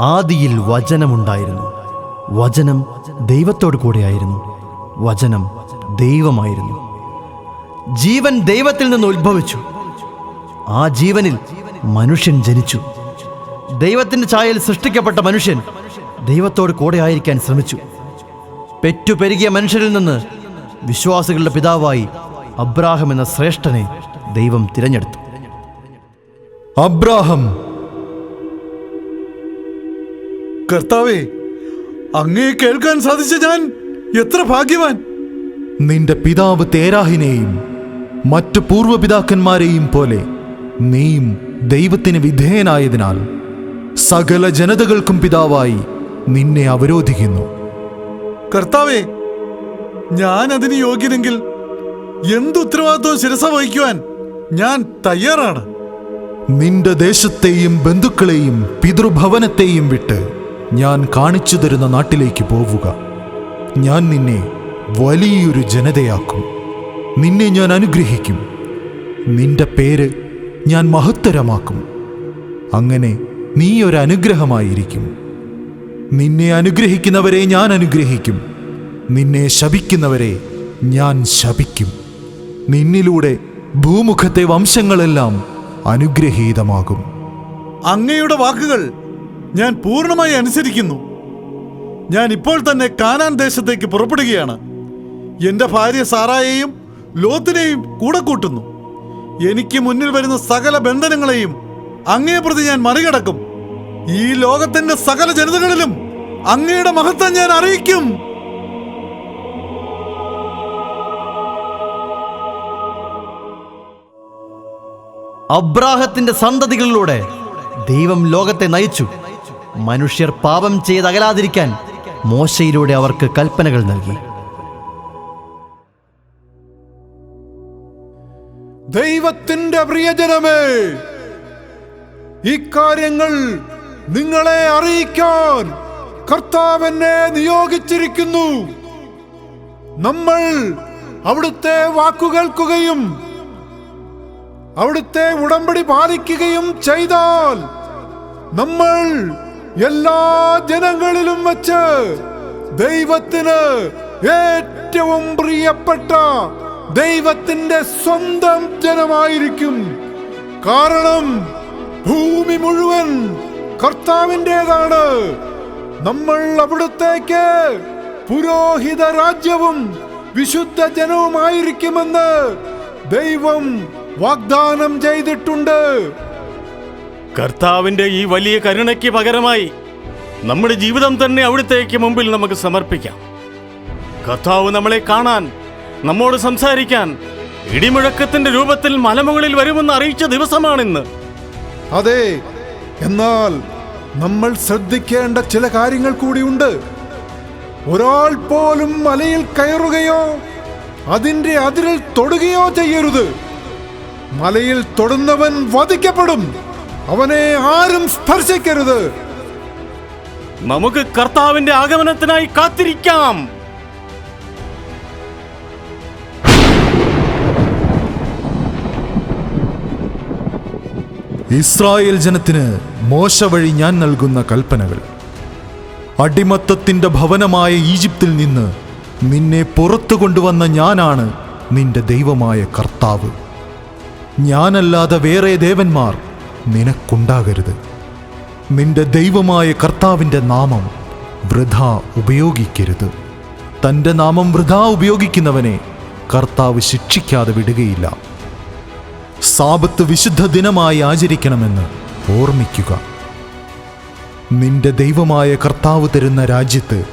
ആദിയിൽ വചനമുണ്ടായിരുന്നു. വചനം ദൈവത്തോടു കൂടെയായിരുന്നു. വചനം ദൈവമായിരുന്നു. ജീവൻ ദൈവത്തിൽ നിന്ന് ഉത്ഭവിച്ചു. ആ ജീവനിൽ മനുഷ്യൻ ജനിച്ചു. ദൈവത്തിന്റെ ചായയിൽ സൃഷ്ടിക്കപ്പെട്ട മനുഷ്യൻ ദൈവത്തോട് കൂടെ ആയിരിക്കാൻ ശ്രമിച്ചു. പെറ്റുപെരുകിയ മനുഷ്യരിൽ നിന്ന് വിശ്വാസികളുടെ പിതാവായി അബ്രാഹം എന്ന ശ്രേഷ്ഠനെ ദൈവം തിരഞ്ഞെടുത്തു. അബ്രാഹം കർത്താവേ അങ്ങേ കേൾക്കാൻ സാധിച്ച ഞാൻ എത്ര ഭാഗ്യവാൻ. നിന്റെ പിതാവ് തേരാഹിനെയും മറ്റു പൂർവപിതാക്കന്മാരെയും പോലെ നീയും ദൈവത്തിന് വിധേയനായതിനാൽ സകല ജനതകൾക്കും പിതാവായി നിന്നെ അവരോധിക്കുന്നു. കർത്താവേ ഞാൻ അതിന് യോഗ്യനെങ്കിൽ എന്തുത്തരവാദിത്വം ശിരസ വഹിക്കുവാൻ ഞാൻ തയ്യാറാണ്. നിന്റെ ദേശത്തെയും ബന്ധുക്കളെയും പിതൃഭവനത്തെയും വിട്ട് ഞാൻ കാണിച്ചു തരുന്ന നാട്ടിലേക്ക് പോവുക. ഞാൻ നിന്നെ വലിയൊരു ജനതയാക്കും. നിന്നെ ഞാൻ അനുഗ്രഹിക്കും. നിന്റെ പേര് ഞാൻ മഹത്തരമാക്കും. അങ്ങനെ നീ ഒരു അനുഗ്രഹമായിരിക്കും നിന്നെ അനുഗ്രഹിക്കുന്നവരെ ഞാൻ അനുഗ്രഹിക്കും. നിന്നെ ശപിക്കുന്നവരെ ഞാൻ ശപിക്കും. നിന്നിലൂടെ ഭൂമുഖത്തെ വംശങ്ങളെല്ലാം അനുഗ്രഹീതമാകും. അങ്ങയുടെ വാക്കുകൾ ഞാൻ പൂർണമായി അനുസരിക്കുന്നു. ഞാൻ ഇപ്പോൾ തന്നെ കാനാൻ ദേശത്തേക്ക് പുറപ്പെടുകയാണ്. എന്റെ ഭാര്യ സാറായെയും ലോത്തിനെയും കൂടെ കൂട്ടുന്നു. എനിക്ക് മുന്നിൽ വരുന്ന സകല ബന്ധനങ്ങളെയും അങ്ങേ പ്രതി ഞാൻ മറികടക്കും. ഈ ലോകത്തിന്റെ സകല ജനതകളിലും അങ്ങയുടെ മഹത്വം ഞാൻ അറിയിക്കും. അബ്രാഹത്തിന്റെ സന്തതികളിലൂടെ ദൈവം ലോകത്തെ നയിച്ചു. മനുഷ്യർ പാപം ചെയ്ത് അകലാതിരിക്കാൻ മോശയിലൂടെ അവർക്ക് കൽപ്പനകൾ നൽകി. ദൈവത്തിന്റെ പ്രിയജനമേ ഇക്കാര്യങ്ങൾ നിങ്ങളെ അറിയിക്കാൻ കർത്താവ് എന്നെ നിയോഗിച്ചിരിക്കുന്നു. നമ്മൾ അവിടുത്തെ വാക്കുകേൾക്കുകയും അവിടുത്തെ ഉടമ്പടി പാലിക്കുകയും ചെയ്താൽ നമ്മൾ എല്ലാ ജനങ്ങളിലും വച്ച് ദൈവത്തിന് ഏറ്റവും പ്രിയപ്പെട്ട ദൈവത്തിന്റെ സ്വന്തം ജനമായിരിക്കും. കാരണം ഭൂമി മുഴുവൻ കർത്താവിന്റെതാണ്. നമ്മൾ അവിടുത്തേക്ക് പുരോഹിത രാജ്യവും വിശുദ്ധ ജനവുമായിരിക്കുമെന്ന് ദൈവം വാഗ്ദാനം ചെയ്തിട്ടുണ്ട്. കർത്താവിന്റെ ഈ വലിയ കരുണയ്ക്ക് പകരമായി നമ്മുടെ ജീവിതം തന്നെ അവിടുത്തേക്ക് മുമ്പിൽ നമുക്ക് സമർപ്പിക്കാം. കർത്താവ് നമ്മളെ കാണാൻ നമ്മോട് സംസാരിക്കാൻ ഇടിമുഴക്കത്തിന്റെ രൂപത്തിൽ മലമുകളിൽ വരുമെന്ന് അറിയിച്ച ദിവസമാണിന്ന്. അതെ എന്നാൽ നമ്മൾ ശ്രദ്ധിക്കേണ്ട ചില കാര്യങ്ങൾ കൂടിയുണ്ട് ഒരാൾ പോലും മലയിൽ കയറുകയോ അതിന്റെ അതിരിൽ തൊടുകയോ ചെയ്യരുത്. മലയിൽ തൊടുന്നവൻ വധിക്കപ്പെടും. അവനെ ആരും സ്പർശിക്കരുത്. നമുക്ക് കർത്താവിന്റെ ആഗമനത്തിനായി കാത്തിരിക്കാം. ഇസ്രായേൽ ജനത്തിന് മോശ വഴി ഞാൻ നൽകുന്ന കൽപ്പനകൾ. അടിമത്തത്തിന്റെ ഭവനമായ ഈജിപ്തിൽ നിന്ന് നിന്നെ പുറത്തു കൊണ്ടുവന്ന ഞാനാണ് നിന്റെ ദൈവമായ കർത്താവ്. ഞാനല്ലാതെ വേറെ ദേവന്മാർ നിനക്കുണ്ടാകരുത്. നിന്റെ ദൈവമായ കർത്താവിന്റെ നാമം വൃഥ ഉപയോഗിക്കരുത്. തന്റെ നാമം വൃഥ ഉപയോഗിക്കുന്നവനെ കർത്താവ് ശിക്ഷിക്കാതെ വിടുകയില്ല. സാപത്ത് വിശുദ്ധ ദിനമായി ആചരിക്കണമെന്ന് ഓർമ്മിക്കുക. നിന്റെ ദൈവമായ കർത്താവ് തരുന്ന രാജ്യത്ത്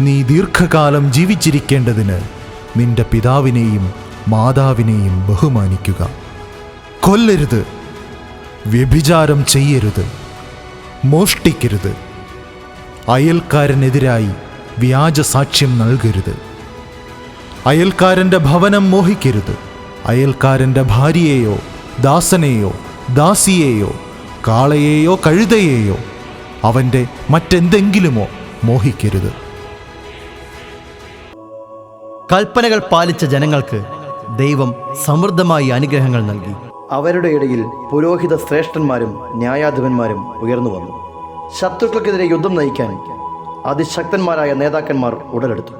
നീ ദീർഘകാലം ജീവിച്ചിരിക്കേണ്ടതിന് നിന്റെ പിതാവിനെയും മാതാവിനെയും ബഹുമാനിക്കുക. കൊല്ലരുത്. വ്യഭിചാരം ചെയ്യരുത് മോഷ്ടിക്കരുത്. അയൽക്കാരനെതിരായി വ്യാജ സാക്ഷ്യം നൽകരുത്. അയൽക്കാരന്റെ ഭവനം മോഹിക്കരുത്. അയൽക്കാരന്റെ ഭാര്യയെയോ ദാസനെയോ ദാസിയെയോ കാളയെയോ കഴുതയെയോ അവന്റെ മറ്റെന്തെങ്കിലുമോ മോഹിക്കരുത്. കൽപ്പനകൾ പാലിച്ച ജനങ്ങൾക്ക് ദൈവം സമൃദ്ധമായി അനുഗ്രഹങ്ങൾ നൽകി. അവരുടെ ഇടയിൽ പുരോഹിത ശ്രേഷ്ഠന്മാരും ന്യായാധിപന്മാരും ഉയർന്നു വന്നു. ശത്രുക്കൾക്കെതിരെ യുദ്ധം നയിക്കാൻ അതിശക്തന്മാരായ നേതാക്കന്മാർ ഉടലെടുത്തു.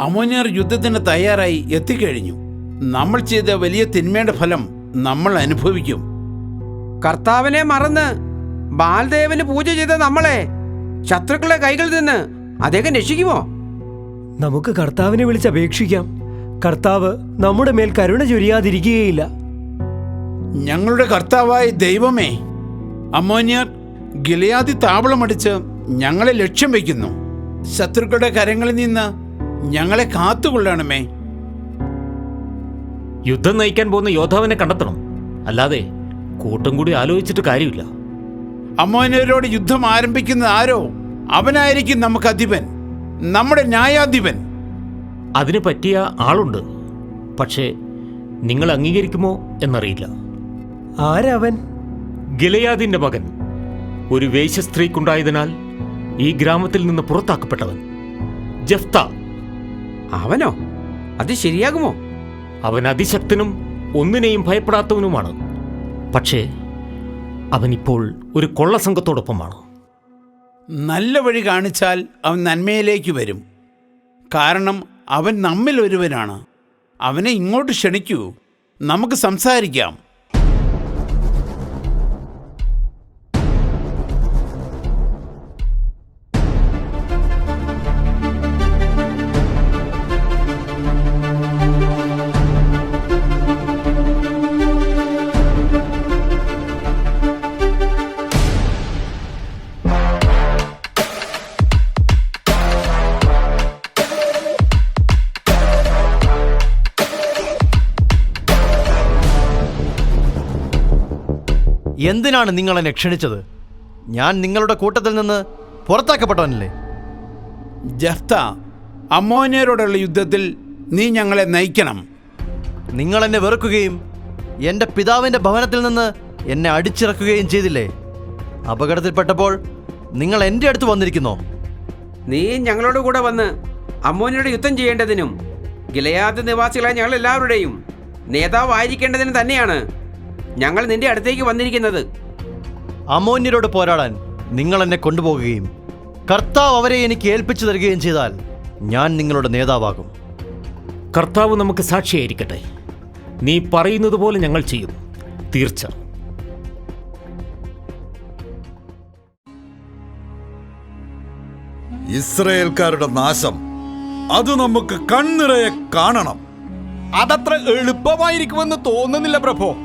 അമോനിയർ യുദ്ധത്തിന് തയ്യാറായി എത്തിക്കഴിഞ്ഞു. നമ്മൾ ചെയ്ത വലിയ തിന്മയുടെ ഫലം നമ്മൾ അനുഭവിക്കും. കർത്താവിനെ മറന്ന് ബാൽദേവന് പൂജ ചെയ്ത നമ്മളെ ശത്രുക്കളുടെ കൈകളിൽ നിന്ന് അദ്ദേഹം രക്ഷിക്കുമോ? നമുക്ക് കർത്താവിനെ വിളിച്ചപേക്ഷിക്കാം കർത്താവ് നമ്മുടെ മേൽ കരുണ ചൊരിയാതിരിക്കുകയില്ല. ഞങ്ങളുടെ കർത്താവായ ദൈവമേ അമോനിയർ ഗിലയാതി താവളമടിച്ച് ഞങ്ങളെ ലക്ഷ്യം വയ്ക്കുന്നു. ശത്രുക്കളുടെ കരങ്ങളിൽ നിന്ന് ഞങ്ങളെ കാത്തുകൊള്ളണമേ. യുദ്ധം നയിക്കാൻ പോകുന്ന യോദ്ധാവിനെ കണ്ടെത്തണം. അല്ലാതെ കൂട്ടം കൂടി ആലോചിച്ചിട്ട് കാര്യമില്ല. അമോനിയരോട് യുദ്ധം ആരംഭിക്കുന്ന ആരോ? അവനായിരിക്കും നമുക്ക് അധിപൻ. നമ്മുടെ ന്യായാധിപൻ. അതിന് പറ്റിയ ആളുണ്ട്. പക്ഷേ നിങ്ങൾ അംഗീകരിക്കുമോ എന്നറിയില്ല. ആരവൻ? ഗിലയാദിന്റെ മകൻ. ഒരു വേശ്യസ്ത്രീക്കുണ്ടായതിനാൽ ഈ ഗ്രാമത്തിൽ നിന്ന് പുറത്താക്കപ്പെട്ടവൻ. ജഫ്ത. അവനോ? അത് ശരിയാകുമോ? അവൻ അതിശക്തനും ഒന്നിനെയും ഭയപ്പെടാത്തവനുമാണ്. പക്ഷേ അവനിപ്പോൾ ഒരു കൊള്ളസംഘത്തോടൊപ്പമാണ്. നല്ല വഴി കാണിച്ചാൽ അവൻ നന്മയിലേക്ക് വരും. കാരണം അവൻ നമ്മിൽ ഒരുവനാണ് അവനെ ഇങ്ങോട്ട് ക്ഷണിക്കൂ. നമുക്ക് സംസാരിക്കാം. എന്തിനാണ് നിങ്ങൾ എന്നെ ക്ഷണിച്ചത്? ഞാൻ നിങ്ങളുടെ കൂട്ടത്തിൽ നിന്ന് പുറത്താക്കപ്പെട്ടവനല്ലേ? ജഫ്ത അമ്മോനിയരോടുള്ള യുദ്ധത്തിൽ നീ ഞങ്ങളെ നയിക്കണം. നിങ്ങൾ എന്നെ വെറുക്കുകയും എന്റെ പിതാവിന്റെ ഭവനത്തിൽ നിന്ന് എന്നെ അടിച്ചിറക്കുകയും ചെയ്തില്ലേ? അപകടത്തിൽപ്പെട്ടപ്പോൾ നിങ്ങൾ എന്റെ അടുത്ത് വന്നിരിക്കുന്നോ? നീ ഞങ്ങളോട് കൂടെ വന്ന് അമ്മോനിയുടെ യുദ്ധം ചെയ്യേണ്ടതിനും ഗിലയാദ് നിവാസികളായ ഞങ്ങൾ എല്ലാവരുടെയും നേതാവായിരിക്കേണ്ടതിനും തന്നെയാണ് ഞങ്ങൾ നിന്റെ അടുത്തേക്ക് വന്നിരിക്കുന്നത്. അമോന്യരോട് പോരാടാൻ നിങ്ങൾ എന്നെ കൊണ്ടുപോകുകയും കർത്താവ് അവരെ എനിക്ക് ഏൽപ്പിച്ചു തരികയും ചെയ്താൽ ഞാൻ നിങ്ങളുടെ നേതാവാകും. കർത്താവ് നമുക്ക് സാക്ഷിയായിരിക്കട്ടെ. നീ പറയുന്നത് പോലെ ഞങ്ങൾ ചെയ്യും. തീർച്ച. ഇസ്രയേൽക്കാരുടെ നാശം അത് നമുക്ക് കണ്ണിറയെ കാണണം. അതത്ര എളുപ്പമായിരിക്കുമെന്ന് തോന്നുന്നില്ല പ്രഭോ.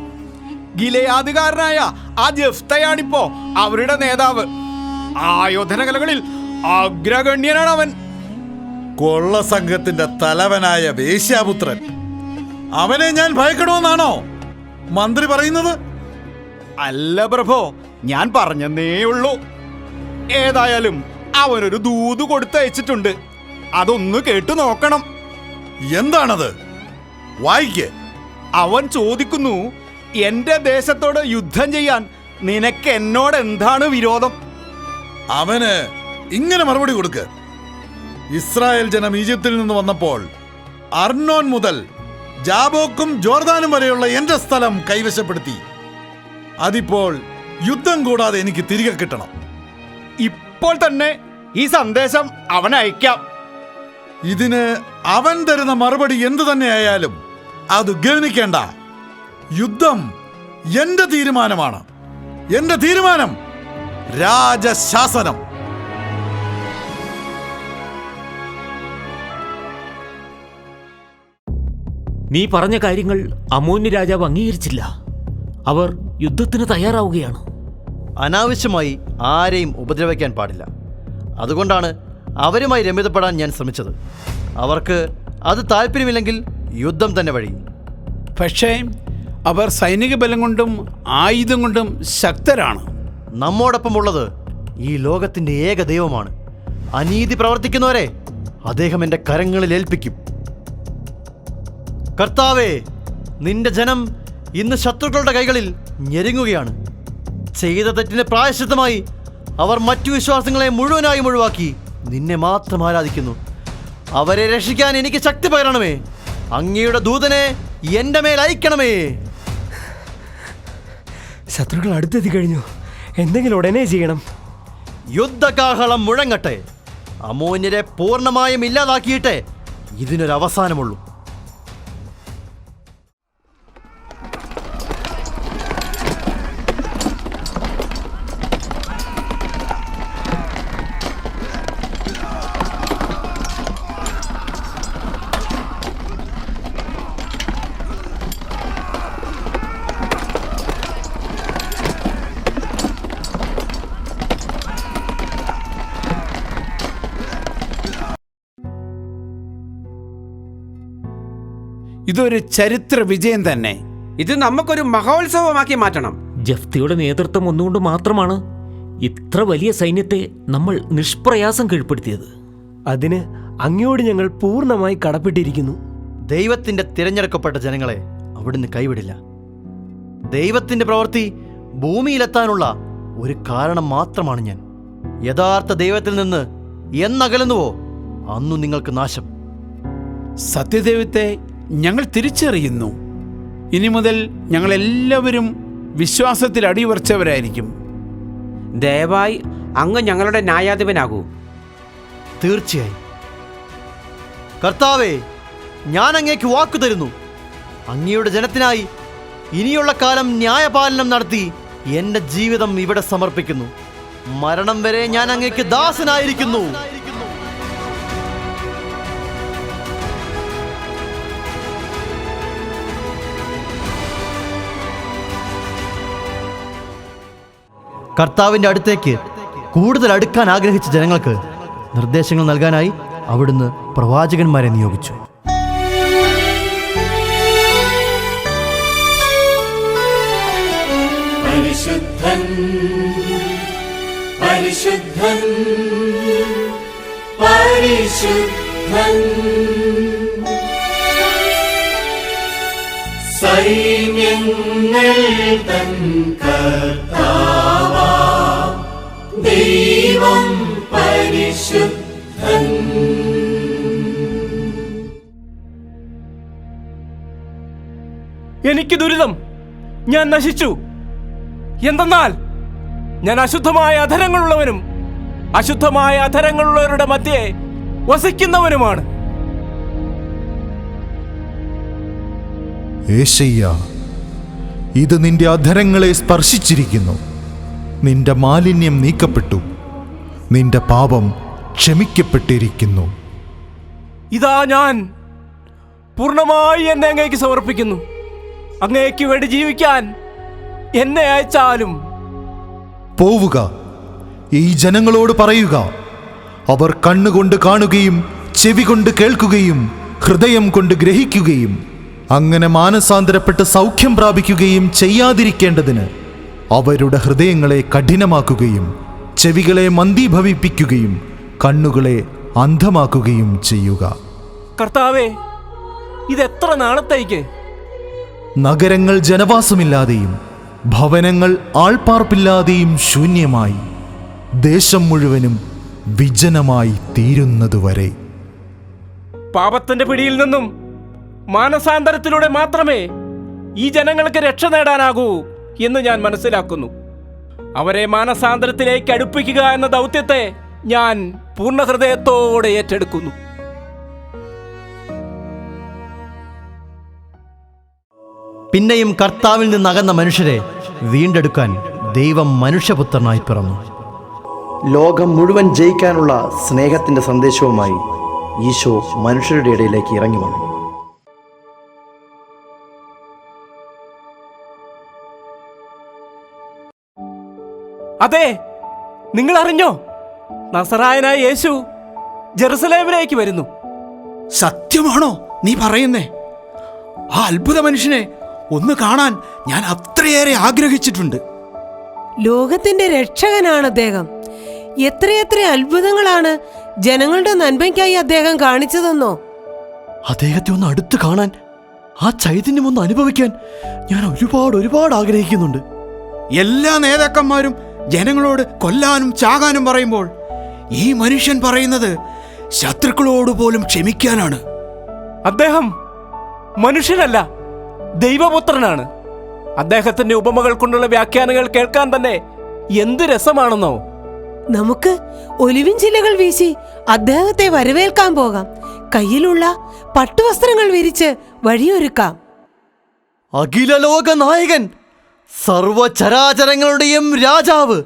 ഗിലയാതുകാരനായ ആ ജഫ്തയാണിപ്പോ അവരുടെ നേതാവ്. ആയോധന കലകളിൽ അഗ്രഗണ്യനാണ് അവൻ കൊള്ള സംഘത്തിന്റെ തലവനായ വേശ്യാപുത്രൻ. അവനെ ഞാൻ ഭയക്കണമെന്നാണോ? മന്ത്രി പറയുന്നത്? അല്ല പ്രഭോ ഞാൻ പറഞ്ഞെന്നേ ഉള്ളൂ. ഏതായാലും അവനൊരു ദൂത് കൊടുത്തയച്ചിട്ടുണ്ട്. അതൊന്ന് കേട്ടു നോക്കണം. എന്താണത്? വായിക്കേ. അവൻ ചോദിക്കുന്നു എന്റെ ദേശത്തോട് യുദ്ധം ചെയ്യാൻ നിനക്ക് എന്നോട് എന്താണ് വിരോധം? അവന് ഇങ്ങനെ മറുപടി കൊടുക്ക്. ഇസ്രായേൽ ജനം ഈജിപ്തിൽ നിന്ന് വന്നപ്പോൾ അർണോൻ മുതൽ ജാബോക്കും ജോർദാനും വരെയുള്ള എന്റെ സ്ഥലം കൈവശപ്പെടുത്തി. അതിപ്പോൾ യുദ്ധം കൂടാതെ എനിക്ക് തിരികെ കിട്ടണം. ഇപ്പോൾ തന്നെ ഈ സന്ദേശം അവൻ അയക്കാം. ഇതിന് അവൻ തരുന്ന മറുപടി എന്തു തന്നെയായാലും അത് ഗവനിക്കേണ്ട യുദ്ധം എന്റെ തീരുമാനമാണ്. എന്റെ തീരുമാനം രാജശാസനം. നീ പറഞ്ഞ കാര്യങ്ങൾ അമോന്യ രാജാവ് അംഗീകരിച്ചില്ല. അവർ യുദ്ധത്തിന് തയ്യാറാവുകയാണ്. അനാവശ്യമായി ആരെയും ഉപദ്രവിക്കാൻ പാടില്ല. അതുകൊണ്ടാണ് അവരുമായി രമ്യതപ്പെടാൻ ഞാൻ ശ്രമിച്ചത്. അവർക്ക് അത് താല്പര്യമില്ലെങ്കിൽ യുദ്ധം തന്നെ വഴി. പക്ഷേ അവർ സൈനിക ബലം കൊണ്ടും ആയുധം കൊണ്ടും ശക്തരാണ്. നമ്മോടൊപ്പം ഉള്ളത് ഈ ലോകത്തിന്റെ ഏക ദൈവമാണ്. അനീതി പ്രവർത്തിക്കുന്നവരെ അദ്ദേഹം എന്റെ കരങ്ങളിൽ ഏൽപ്പിക്കും. കർത്താവേ നിന്റെ ജനം ഇന്ന് ശത്രുക്കളുടെ കൈകളിൽ ഞെരുങ്ങുകയാണ്. ചെയ്ത തെറ്റിന് പ്രായശ്ചിത്തമായി അവർ മറ്റു വിശ്വാസങ്ങളെ മുഴുവനായും ഒഴിവാക്കി നിന്നെ മാത്രം ആരാധിക്കുന്നു. അവരെ രക്ഷിക്കാൻ എനിക്ക് ശക്തി പകരണമേ. അങ്ങയുടെ ദൂതനെ എന്റെ മേൽ അയക്കണമേ. ശത്രുക്കൾ അടുത്തെത്തി കഴിഞ്ഞു. എന്തെങ്കിലും ഉടനെ ചെയ്യണം. യുദ്ധകാഹളം മുഴങ്ങട്ടെ. അമോന്യരെ പൂർണമായും ഇല്ലാതാക്കിയിട്ടേ ഇതിനൊരു ഇതൊരു ചരിത്ര വിജയം തന്നെ. ഇത് നമുക്കൊരു മഹോത്സവമാക്കി മാറ്റണം. ജഫ്തിയുടെ നേതൃത്വം ഒന്നുകൊണ്ട് മാത്രമാണ് ഇത്ര വലിയ സൈന്യത്തെ നമ്മൾ നിഷ്പ്രയാസം കീഴ്പ്പെടുത്തിയത്. അതിന് അങ്ങയോട് ഞങ്ങൾ പൂർണമായി കടപ്പെട്ടിരിക്കുന്നു. ദൈവത്തിന്റെ തിരഞ്ഞെടുക്കപ്പെട്ട ജനങ്ങളെ അവിടുന്ന് കൈവിടില്ല. ദൈവത്തിന്റെ പ്രവൃത്തി ഭൂമിയിലെത്താനുള്ള ഒരു കാരണം മാത്രമാണ് ഞാൻ. യഥാർത്ഥ ദൈവത്തിൽ നിന്ന് എന്നകലുന്നുവോ അന്നു നിങ്ങൾക്ക് നാശം. സത്യദൈവത്തെ ഞങ്ങൾ തിരിച്ചറിയുന്നു. ഇനി മുതൽ ഞങ്ങളെല്ലാവരും വിശ്വാസത്തിൽ അടിയുറച്ചവരായിരിക്കും. ദയവായി അങ്ങ് ഞങ്ങളുടെ ന്യായാധിപനാകൂ. തീർച്ചയായും. കർത്താവേ ഞാൻ അങ്ങേക്ക് വാക്കു തരുന്നു. അങ്ങയുടെ ജനത്തിനായി ഇനിയുള്ള കാലം ന്യായപാലനം നടത്തി എന്റെ ജീവിതം ഇവിടെ സമർപ്പിക്കുന്നു. മരണം വരെ ഞാൻ അങ്ങേക്ക് ദാസനായിരിക്കുന്നു. കർത്താവിന്റെ അടുത്തേക്ക് കൂടുതൽ അടുക്കാൻ ആഗ്രഹിച്ച ജനങ്ങൾക്ക് നിർദ്ദേശങ്ങൾ നൽകാനായി അവിടുന്ന് പ്രവാചകന്മാരെ നിയോഗിച്ചു. പരിശുദ്ധൻ പരിശുദ്ധൻ പരിശുദ്ധൻ. സൈന്യങ്ങൾ തൻ കർത്താവാ ദൈവം പരിശുദ്ധൻ. എനിക്ക് ദുരിതം. ഞാൻ നശിച്ചു. എന്തെന്നാൽ ഞാൻ അശുദ്ധമായ അധരങ്ങളുള്ളവനും അശുദ്ധമായ അധരങ്ങളുള്ളവരുടെ മധ്യേ വസിക്കുന്നവനുമാണ്. ഏശയ്യ ഇത് നിന്റെ അധരങ്ങളെ സ്പർശിച്ചിരിക്കുന്നു. നിന്റെ മാലിന്യം നീക്കപ്പെട്ടു. നിന്റെ പാപം ക്ഷമിക്കപ്പെട്ടിരിക്കുന്നു. ഇതാ ഞാൻ പൂർണമായി എന്നെ അങ്ങേക്ക് സമർപ്പിക്കുന്നു. അങ്ങേക്ക് വേണ്ടി ജീവിക്കാൻ എന്നെ അയച്ചാലും. പോവുക. ഈ ജനങ്ങളോട് പറയുക. അവർ കണ്ണുകൊണ്ട് കാണുകയും ചെവി കൊണ്ട് കേൾക്കുകയും ഹൃദയം കൊണ്ട് ഗ്രഹിക്കുകയും അങ്ങനെ മാനസാന്തരപ്പെട്ട് സൗഖ്യം പ്രാപിക്കുകയും ചെയ്യാതിരിക്കേണ്ടതിന് അവരുടെ ഹൃദയങ്ങളെ കഠിനമാക്കുകയും ചെവികളെ മന്ദീഭവിപ്പിക്കുകയും കണ്ണുകളെ അന്ധമാക്കുകയും ചെയ്യുക. കർത്താവേ ഇതെത്ര നാളത്തേക്ക്? നഗരങ്ങൾ ജനവാസമില്ലാതെയും ഭവനങ്ങൾ ആൾപ്പാർപ്പില്ലാതെയും ശൂന്യമായി ദേശം മുഴുവനും വിജനമായി തീരുന്നതുവരെ. പാപത്തിന്റെ പിടിയിൽ നിന്നും മാനസാന്തരത്തിലൂടെ മാത്രമേ ഈ ജനങ്ങൾക്ക് രക്ഷ നേടാനാകൂ. എന്ന് ഞാൻ മനസ്സിലാക്കുന്നു. അവരെ മാനസാന്തരത്തിലേക്ക് അടുപ്പിക്കുക എന്ന ദൗത്യത്തെ ഞാൻ പൂർണ ഹൃദയത്തോടെ ഏറ്റെടുക്കുന്നു. പിന്നെയും കർത്താവിൽ നിന്ന് അകന്ന മനുഷ്യരെ വീണ്ടെടുക്കാൻ ദൈവം മനുഷ്യപുത്രനായി പിറന്നു. ലോകം മുഴുവൻ ജയിക്കാനുള്ള സ്നേഹത്തിന്റെ സന്ദേശവുമായി ഈശോ മനുഷ്യരുടെ ഇടയിലേക്ക് ഇറങ്ങി വന്നു. അതെ നിങ്ങൾ അറിഞ്ഞോ നസറായനായ യേശു ജെറുസലേമിലേക്ക് വരുന്നു. സത്യമാണോ നീ പറയുന്നേ? ആ അത്ഭുത മനുഷ്യനെ ഒന്ന് കാണാൻ ഞാൻ അത്രയേറെ ആഗ്രഹിച്ചിട്ടുണ്ട്. ലോകത്തിന്റെ രക്ഷകനാണ് അദ്ദേഹം. എത്രയെത്ര അത്ഭുതങ്ങളാണ് ജനങ്ങളുടെ നന്മയ്ക്കായി അദ്ദേഹം കാണിച്ചതെന്നോ? അദ്ദേഹത്തെ ഒന്ന് അടുത്ത് കാണാൻ ആ ചൈതന്യം ഒന്ന് അനുഭവിക്കാൻ ഞാൻ ഒരുപാട് ഒരുപാട് ആഗ്രഹിക്കുന്നുണ്ട്. എല്ലാ നേതാക്കന്മാരും ജനങ്ങളോട് കൊല്ലാനും ചാകാനും പറയുമ്പോൾ ഈ മനുഷ്യൻ പറയുന്നത് ശത്രുക്കളോട് പോലും ക്ഷമിക്കാനാണ്. അദ്ദേഹം മനുഷ്യനല്ല ദൈവപുത്രനാണ്. അദ്ദേഹത്തിന്റെ ഉപമകൾ കൊണ്ടുള്ള വ്യാഖ്യാനങ്ങൾ കേൾക്കാൻ തന്നെ എന്ത് രസമാണെന്നോ. നമുക്ക് ഒലിവിൻ ചില്ലകൾ വീശി അദ്ദേഹത്തെ വരവേൽക്കാൻ പോകാം. കയ്യിലുള്ള പട്ടുവസ്ത്രങ്ങൾ വിരിച്ച് വഴിയൊരുക്കാം. അഖിലലോക നായകൻ സർവചരാചരങ്ങളുടെയും രാജാവ്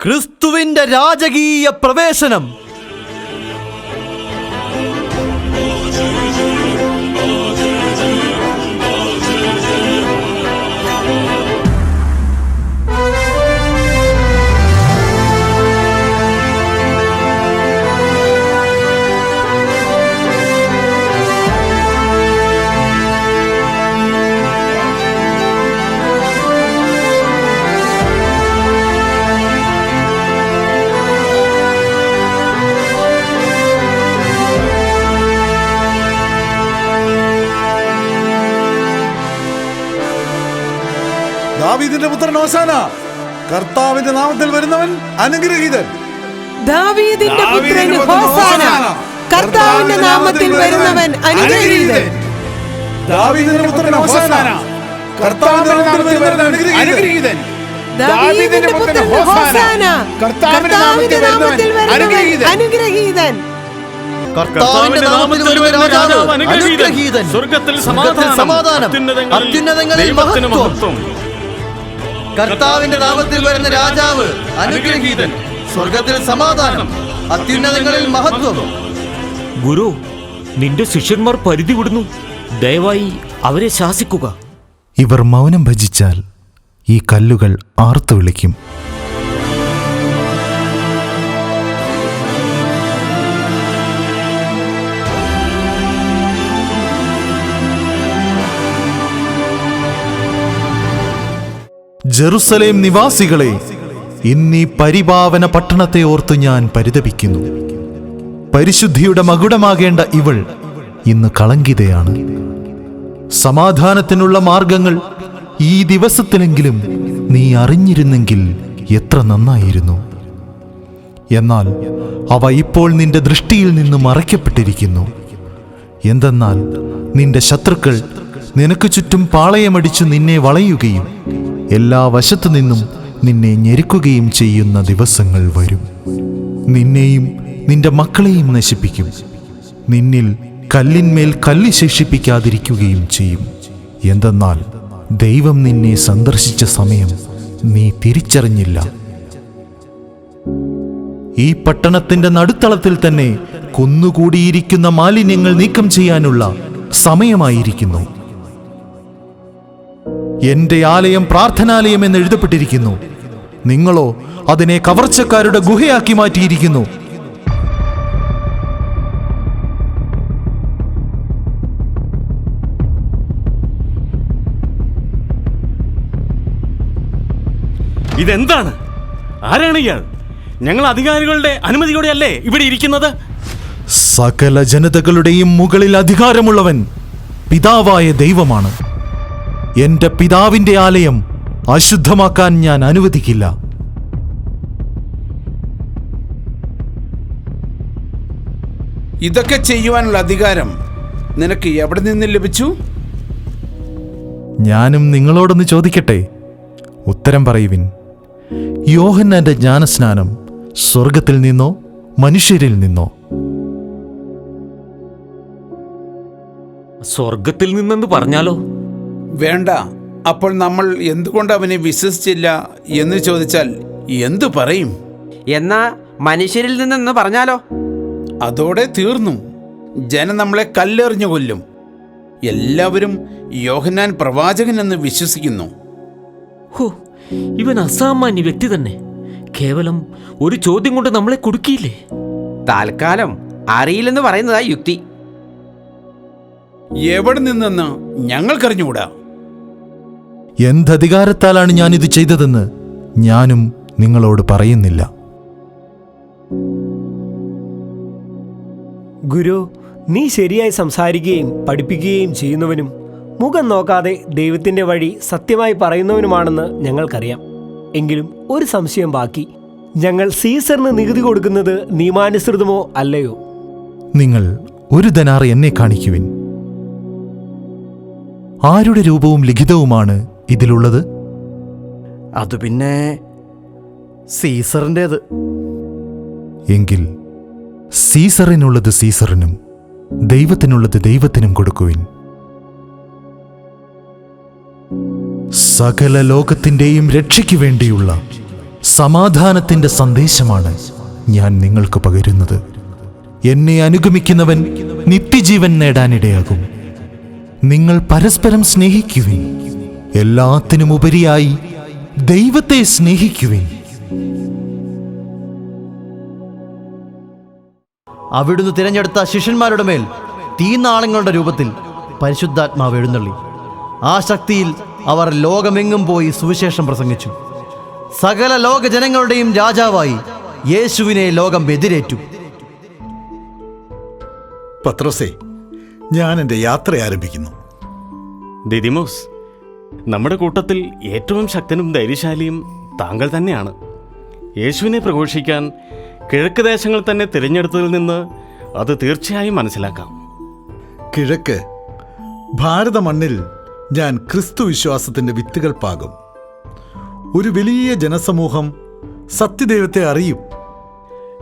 ക്രിസ്തുവിന്റെ രാജകീയ പ്രവേശനം ദാവീദിന്റെ പുത്രൻ ഓശാന കർത്താവിന്റെ നാമത്തിൽ വരുന്നവൻ അനുഗ്രഹീതൻ. ദാവീദിന്റെ പുത്രൻ ഹോസാന കർത്താവിന്റെ നാമത്തിൽ വരുന്നവൻ അനുഗ്രഹീതൻ. ദാവീദിന്റെ പുത്രൻ ഓശാന കർത്താവിന്റെ നാമത്തിൽ വരുന്നവൻ അനുഗ്രഹീതൻ. ദാവീദിന്റെ പുത്രൻ ഹോസാന കർത്താവിന്റെ നാമത്തിൽ വരുന്നവൻ അനുഗ്രഹീതൻ. കർത്താവിന്റെ നാമത്തിൽ വരുന്ന രാജാവ് അനുഗ്രഹീതൻ. സ്വർഗത്തിൽ സ്വർഗത്തിൽ സമാധാനം. അത്യുന്നതങ്ങളിൽ ദൈവത്തിന് മഹത്വം. കർത്താവിന്റെ നാമത്തിൽ വരുന്ന രാജാവ് അനുഗ്രഹീതൻ. സ്വർഗത്തിൽ സമാധാനം. അത്യുന്നതങ്ങളിൽ മഹത്വം. ഗുരു നിന്റെ ശിഷ്യന്മാർ പരിധി വിടുന്നു. ദയവായി അവരെ ശാസിക്കുക. ഇവർ മൗനം ഭജിച്ചാൽ ഈ കല്ലുകൾ ആർത്തു വിളിക്കും. ജെറുസലേം നിവാസികളെ ഇന്നീ പരിപാവന പട്ടണത്തെ ഓർത്ത് ഞാൻ പരിതപിക്കുന്നു. പരിശുദ്ധിയുടെ മകുടമാകേണ്ട ഇവൾ ഇന്ന് കളങ്കിതയാണ്. സമാധാനത്തിനുള്ള മാർഗങ്ങൾ ഈ ദിവസത്തിലെങ്കിലും നീ അറിഞ്ഞിരുന്നെങ്കിൽ എത്ര നന്നായിരുന്നു. എന്നാൽ അവ ഇപ്പോൾ നിന്റെ ദൃഷ്ടിയിൽ നിന്ന് മറയ്ക്കപ്പെട്ടിരിക്കുന്നു. എന്തെന്നാൽ നിന്റെ ശത്രുക്കൾ നിനക്ക് ചുറ്റും പാളയമടിച്ചു നിന്നെ വളയുകയും എല്ലാ വശത്തു നിന്നും നിന്നെ ഞെരുക്കുകയും ചെയ്യുന്ന ദിവസങ്ങൾ വരും. നിന്നെയും നിന്റെ മക്കളെയും നശിപ്പിക്കും. നിന്നിൽ കല്ലിന്മേൽ കല്ല് ശേഷിപ്പിക്കാതിരിക്കുകയും ചെയ്യും. എന്തെന്നാൽ ദൈവം നിന്നെ സന്ദർശിച്ച സമയം നീ തിരിച്ചറിഞ്ഞില്ല. ഈ പട്ടണത്തിന്റെ നടുത്തളത്തിൽ തന്നെ കുന്നുകൂടിയിരിക്കുന്ന മാലിന്യങ്ങൾ നീക്കം ചെയ്യാനുള്ള സമയമായിരിക്കുന്നു. എന്റെ ആലയം പ്രാർത്ഥനാലയം എന്ന് എഴുതപ്പെട്ടിരിക്കുന്നു. നിങ്ങളോ അതിനെ കവർച്ചക്കാരുടെ ഗുഹയാക്കി മാറ്റിയിരിക്കുന്നു. ഇതെന്താണ്? ആരാണ് ഇയാൾ? ഞങ്ങൾ അധികാരികളുടെ അനുമതിയോടെ അല്ലേ ഇവിടെ ഇരിക്കുന്നത്? സകല ജനതകളുടെയും മുകളിൽ അധികാരമുള്ളവൻ പിതാവായ ദൈവമാണ്. എന്റെ പിതാവിന്റെ ആലയം അശുദ്ധമാക്കാൻ ഞാൻ അനുവദിക്കില്ല. ഇതൊക്കെ ചെയ്യുവാനുള്ള അധികാരം നിനക്ക് എവിടെ നിന്ന് ലഭിച്ചു? ഞാനും നിങ്ങളോടൊന്ന് ചോദിക്കട്ടെ? ഉത്തരം പറയുവിൻ. യോഹന്നാന്റെ ജ്ഞാനസ്നാനം സ്വർഗത്തിൽ നിന്നോ മനുഷ്യരിൽ നിന്നോ? സ്വർഗത്തിൽ നിന്നെന്ന് പറഞ്ഞാലോ? വേണ്ട. അപ്പോൾ നമ്മൾ എന്തുകൊണ്ട് അവനെ വിശ്വസിച്ചില്ല എന്ന് ചോദിച്ചാൽ എന്തു പറയും? എന്നാ മനുഷ്യരിൽ നിന്നെന്ന് പറഞ്ഞാലോ? അതോടെ തീർന്നു. ജനം നമ്മളെ കല്ലെറിഞ്ഞു കൊല്ലും. എല്ലാവരും യോഹന്നാൻ പ്രവാചകൻ എന്ന് വിശ്വസിക്കുന്നു. ഹോ ഇവൻ അസാമാന്യ വ്യക്തി തന്നെ. കേവലം ഒരു ചോദ്യം കൊണ്ട് നമ്മളെ കുടുക്കിയില്ലേ? താൽക്കാലം അറിയില്ലെന്ന് പറയുന്നതാ യുക്തി. എവിടെ നിന്നെന്ന് ഞങ്ങൾക്കറിഞ്ഞുകൂടാ? എന്തധികാരത്താലാണ് ഞാനിത് ചെയ്തതെന്ന് ഞാനും നിങ്ങളോട് പറയുന്നില്ല. ഗുരു നീ ശരിയായി സംസാരിക്കുകയും പഠിപ്പിക്കുകയും ചെയ്യുന്നവനും മുഖം നോക്കാതെ ദൈവത്തിന്റെ വഴി സത്യമായി പറയുന്നവനുമാണെന്ന് ഞങ്ങൾക്കറിയാം. എങ്കിലും ഒരു സംശയം ബാക്കി. ഞങ്ങൾ സീസറിന് നികുതി കൊടുക്കുന്നത് നിയമാനുസൃതമോ അല്ലയോ? നിങ്ങൾ ഒരു ദനാർ എന്നെ കാണിക്കുവിൻ. ആരുടെ രൂപവും ലിഖിതവുമാണ് ഇതിലുള്ളത്? അത് പിന്നെ സീസറിന്റേത്. എങ്കിൽ സീസറിനുള്ളത് സീസറിനും ദൈവത്തിനുള്ളത് ദൈവത്തിനും കൊടുക്കുവിൻ. സകല ലോകത്തിന്റെയും രക്ഷയ്ക്ക് വേണ്ടിയുള്ള സമാധാനത്തിന്റെ സന്ദേശമാണ് ഞാൻ നിങ്ങൾക്ക് പകരുന്നത്. എന്നെ അനുഗമിക്കുന്നവൻ നിത്യജീവൻ നേടാനിടയാകും. നിങ്ങൾ പരസ്പരം സ്നേഹിക്കുവിൻ. എല്ലാത്തിനും ഉപരിയായി ദൈവത്തെ സ്നേഹിക്കുവിൻ. അവിടുന്ന് തിരഞ്ഞെടുത്ത ശിഷ്യന്മാരുടെ മേൽ തീനാളങ്ങളുടെ രൂപത്തിൽ പരിശുദ്ധാത്മാവ് എഴുന്നള്ളി. ആ ശക്തിയിൽ അവർ ലോകമെങ്ങും പോയി സുവിശേഷം പ്രസംഗിച്ചു. സകല ലോക ജനങ്ങളുടെയും രാജാവായി യേശുവിനെ ലോകം എതിരേറ്റു. പത്രസേ ഞാൻ എന്റെ യാത്ര ആരംഭിക്കുന്നു. ദിദിമോസ് നമ്മുടെ കൂട്ടത്തിൽ ഏറ്റവും ശക്തനും ധൈര്യശാലിയും താങ്കൾ തന്നെയാണ്. യേശുവിനെ പ്രഘോഷിക്കാൻ കിഴക്ക് ദേശങ്ങൾ തന്നെ തിരഞ്ഞെടുത്തതിൽ നിന്ന് അത് തീർച്ചയായും മനസ്സിലാക്കാം. കിഴക്ക് ഭാരത മണ്ണിൽ ഞാൻ ക്രിസ്തു വിശ്വാസത്തിന്റെ വിത്തുകൾ പാകും. ഒരു വലിയ ജനസമൂഹം സത്യദൈവത്തെ അറിയും.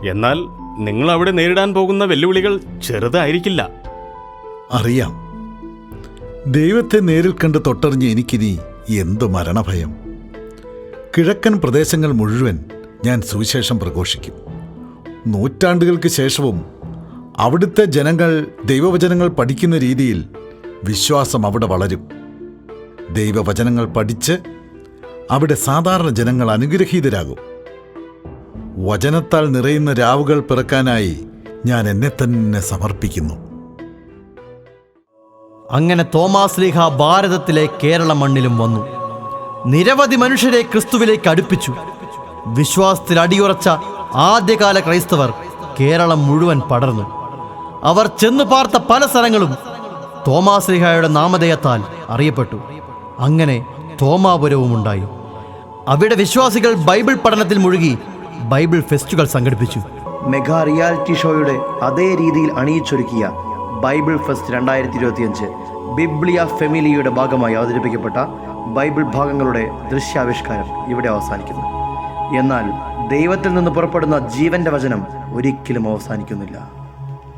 എന്നാൽ നിങ്ങൾ അവിടെ നേരിടാൻ പോകുന്ന വെല്ലുവിളികൾ ചെറുതായിരിക്കില്ല. അറിയാം. ദൈവത്തെ നേരിൽ കണ്ട് തൊട്ടറിഞ്ഞ് എനിക്കിനി എന്തു മരണഭയം? കിഴക്കൻ പ്രദേശങ്ങൾ മുഴുവൻ ഞാൻ സുവിശേഷം പ്രഘോഷിക്കും. നൂറ്റാണ്ടുകൾക്ക് ശേഷവും അവിടുത്തെ ജനങ്ങൾ ദൈവവചനങ്ങൾ പഠിക്കുന്ന രീതിയിൽ വിശ്വാസം അവിടെ വളരും. ദൈവവചനങ്ങൾ പഠിച്ച് അവിടെ സാധാരണ ജനങ്ങൾ അനുഗ്രഹീതരാകും. വചനത്താൽ നിറയുന്ന രാവുകൾ പിറക്കാനായി ഞാൻ എന്നെ തന്നെ സമർപ്പിക്കുന്നു. അങ്ങനെ തോമാസ് ലീഹ ഭാരതത്തിലെ കേരള മണ്ണിലും വന്നു. നിരവധി മനുഷ്യരെ ക്രിസ്തുവിലേക്ക് അടുപ്പിച്ചു. വിശ്വാസത്തിൽ അടിയുറച്ച ആദ്യകാല ക്രൈസ്തവർ കേരളം മുഴുവൻ പടർന്നു. അവർ ചെന്നു പാർത്ത പല സ്ഥലങ്ങളും തോമാസ് ലീഹയുടെ നാമധേയത്താൽ അറിയപ്പെട്ടു. അങ്ങനെ തോമാപുരവും ഉണ്ടായി. അവിടെ വിശ്വാസികൾ ബൈബിൾ പഠനത്തിൽ മുഴുകി ബൈബിൾ ഫെസ്റ്റുകൾ സംഘടിപ്പിച്ചു. മെഗാ റിയാലിറ്റി ഷോയുടെ അതേ രീതിയിൽ അണിയിച്ചൊരുക്കിയ ബൈബിൾ ഫെസ്റ്റ് രണ്ടായിരത്തി ഇരുപത്തിയഞ്ച്. ബിബ്ലിയ ഫെമിലിയുടെ ഭാഗമായി അവതരിപ്പിക്കപ്പെട്ട ബൈബിൾ ഭാഗങ്ങളുടെ ദൃശ്യാവിഷ്കാരം ഇവിടെ അവസാനിക്കുന്നു. എന്നാൽ ദൈവത്തിൽ നിന്ന് പുറപ്പെടുന്ന ജീവന്റെ വചനം ഒരിക്കലും അവസാനിക്കുന്നില്ല.